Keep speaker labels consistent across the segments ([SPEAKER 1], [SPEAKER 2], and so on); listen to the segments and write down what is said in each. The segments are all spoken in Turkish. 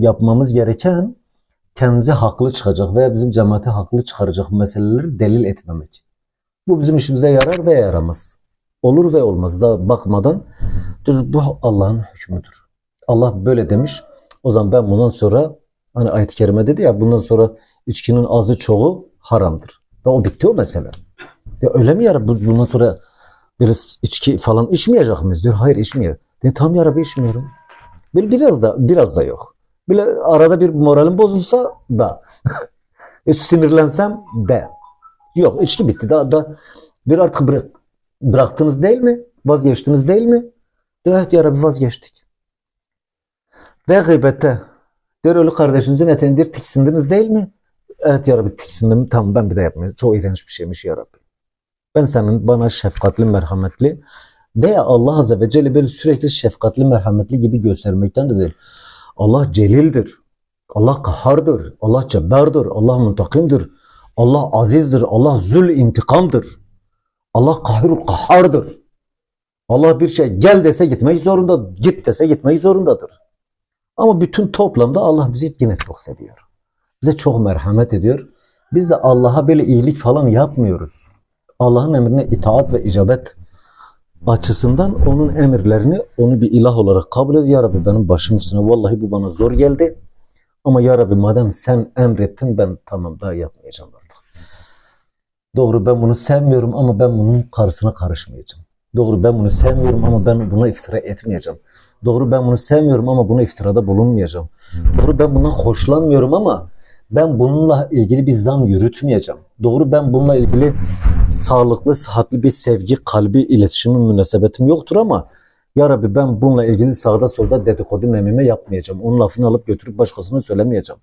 [SPEAKER 1] Yapmamız gereken kendimize haklı çıkacak veya bizim cemaate haklı çıkaracak meseleleri delil etmemek. Bu bizim işimize yarar veya yaramaz. Olur ve olmaz. Daha bakmadan bu Allah'ın hükmüdür. Allah böyle demiş. O zaman ben bundan sonra hani ayet-i kerime dedi ya bundan sonra içkinin azı çoğu haramdır. Ve o bitti o mesele. Ya öyle mi ya Bu- bundan sonra böyle içki falan içmeyecek miyiz diyor. Hayır içmiyor. Diyor, tamam ya Rabbi içmiyorum. Bir, biraz da biraz da yok. Bile arada bir moralim bozulsa da. e, sinirlensem de. Yok içki bitti. Daha da bir artık bırak, bıraktınız değil mi? Vazgeçtiniz değil mi? Evet ya Rabbi vazgeçtik. Ve gıybette. Diyor ölü kardeşinizin eteğini diyor, tiksindiniz değil mi? Evet ya Rabbi tiksindim. Tamam ben bir de yapmayayım. Çok iğrenç bir şeymiş ya Rabbi. Ben senin bana şefkatli, merhametli veya Allah Azze ve Celle böyle sürekli şefkatli, merhametli gibi göstermekten de değil. Allah celildir. Allah kahardır. Allah cebbardır. Allah muntakimdir. Allah azizdir. Allah zül intikamdır. Allah kahirul kahardır. Allah bir şey gel dese gitmek zorunda, git dese gitmek zorundadır. Ama bütün toplamda Allah bizi yine çok seviyor. Bize çok merhamet ediyor. Biz de Allah'a böyle iyilik falan yapmıyoruz. Allah'ın emrine itaat ve icabet açısından onun emirlerini onu bir ilah olarak kabul ediyor. Ya Rabbi benim başım üstüne vallahi bu bana zor geldi. Ama ya Rabbi madem sen emrettin ben tamam daha yapmayacağım artık. Doğru ben bunu sevmiyorum ama ben bunun karşısına karışmayacağım. Doğru ben bunu sevmiyorum ama ben buna iftira etmeyeceğim. Doğru ben bunu sevmiyorum ama buna iftirada bulunmayacağım. Doğru ben bundan hoşlanmıyorum ama ben bununla ilgili bir zan yürütmeyeceğim. Doğru ben bununla ilgili sağlıklı, sıhhatli bir sevgi, kalbi, iletişimim, münasebetim yoktur ama ya Rabbi ben bununla ilgili sağda solda dedikodu nemime yapmayacağım. Onun lafını alıp götürüp başkasına söylemeyeceğim.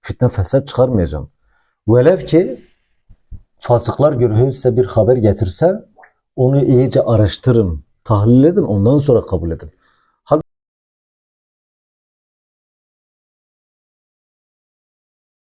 [SPEAKER 1] Fitne fesat çıkarmayacağım. Velev ki fasıklar görüyor size bir haber getirse onu iyice araştırın, tahlil edin ondan sonra kabul edin.